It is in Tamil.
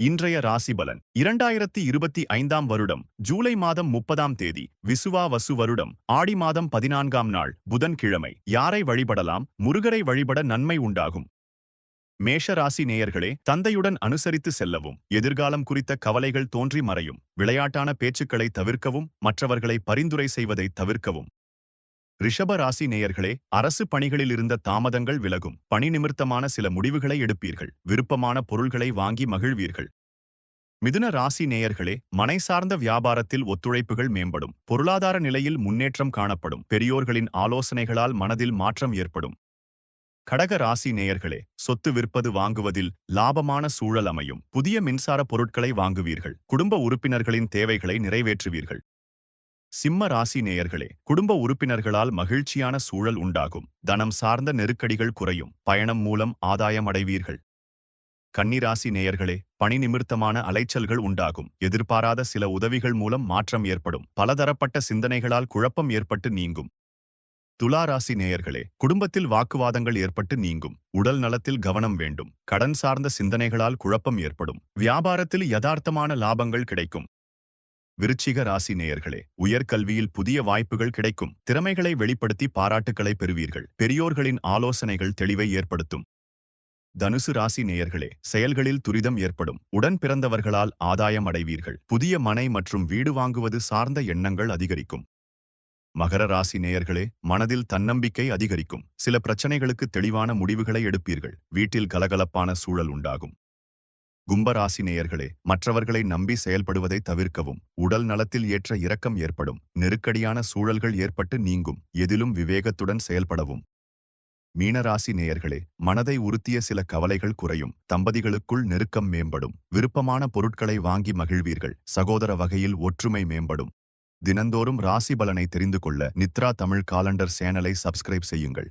இன்றைய ராசி பலன் இரண்டாயிரத்தி இருபத்தி ஐந்தாம் வருடம் ஜூலை மாதம் முப்பதாம் தேதி விசுவா வசு வருடம் ஆடி மாதம் பதினான்காம் நாள் புதன்கிழமை. யாரை வழிபடலாம்? முருகரை வழிபட நன்மை உண்டாகும். மேஷ ராசி நேயர்களே தந்தையுடன் அனுசரித்து செல்லவும் எதிர்காலம் குறித்த கவலைகள் தோன்றி மறையும். விளையாட்டான பேச்சுக்களை தவிர்க்கவும் மற்றவர்களை பரிந்துரை செய்வதை தவிர்க்கவும். ரிஷப ராசி நேயர்களே அரசு பணிகளில் இருந்த தாமதங்கள் விலகும். பணி நிமித்தமான சில முடிவுகளை எடுப்பீர்கள். விருப்பமான பொருள்களை வாங்கி மகிழ்வீர்கள். மிதுன ராசி நேயர்களே மனை சார்ந்த வியாபாரத்தில் ஒத்துழைப்புகள் மேம்படும். பொருளாதார நிலையில் முன்னேற்றம் காணப்படும். பெரியோர்களின் ஆலோசனைகளால் மனதில் மாற்றம் ஏற்படும். கடக ராசி நேயர்களே சொத்து விற்பது வாங்குவதில் லாபமான சூழல் அமையும். புதிய மின்சார பொருட்களை வாங்குவீர்கள். குடும்ப உறுப்பினர்களின் தேவைகளை நிறைவேற்றுவீர்கள். சிம்ம ராசி நேயர்களே குடும்ப உறுப்பினர்களால் மகிழ்ச்சியான சூழல் உண்டாகும். தனம் சார்ந்த நெருக்கடிகள் குறையும். பயணம் மூலம் ஆதாயம் அடைவீர்கள். கன்னிராசி நேயர்களே பணி நிமித்தமான அலைச்சல்கள் உண்டாகும். எதிர்பாராத சில உதவிகள் மூலம் மாற்றம் ஏற்படும். பலதரப்பட்ட சிந்தனைகளால் குழப்பம் ஏற்பட்டு நீங்கும். துலா ராசி நேயர்களே குடும்பத்தில் வாக்குவாதங்கள் ஏற்பட்டு நீங்கும். உடல் நலத்தில் கவனம் வேண்டும். கடன் சார்ந்த சிந்தனைகளால் குழப்பம் ஏற்படும். வியாபாரத்தில் யதார்த்தமான லாபங்கள் கிடைக்கும். விருச்சிக ராசி நேயர்களே உயர்கல்வியில் புதிய வாய்ப்புகள் கிடைக்கும். திறமைகளை வெளிப்படுத்தி பாராட்டுக்களை பெறுவீர்கள். பெரியோர்களின் ஆலோசனைகள் தெளிவை ஏற்படுத்தும். தனுசு ராசி நேயர்களே செயல்களில் துரிதம் ஏற்படும். உடன் பிறந்தவர்களால் ஆதாயம் அடைவீர்கள். புதிய மனை மற்றும் வீடு வாங்குவது சார்ந்த எண்ணங்கள் அதிகரிக்கும். மகர ராசி நேயர்களே மனதில் தன்னம்பிக்கை அதிகரிக்கும். சில பிரச்சனைகளுக்கு தெளிவான முடிவுகளை எடுப்பீர்கள். வீட்டில் கலகலப்பான சூழல் உண்டாகும். கும்பராசி நேயர்களே மற்றவர்களை நம்பி செயல்படுவதை தவிர்க்கவும் உடல் நலத்தில் ஏற்ற இரக்கம் ஏற்படும் நெருக்கடியான சூழல்கள் ஏற்பட்டு நீங்கும் எதிலும் விவேகத்துடன் செயல்படவும். மீனராசி நேயர்களே மனதை உறுத்திய சில கவலைகள் குறையும் தம்பதிகளுக்குள் நெருக்கம் மேம்படும் விருப்பமான பொருட்களை வாங்கி மகிழ்வீர்கள் சகோதர வகையில் ஒற்றுமை மேம்படும். தினந்தோறும் ராசி பலனை தெரிந்து கொள்ள நித்ரா தமிழ் காலண்டர் சேனலை சப்ஸ்கிரைப் செய்யுங்கள்.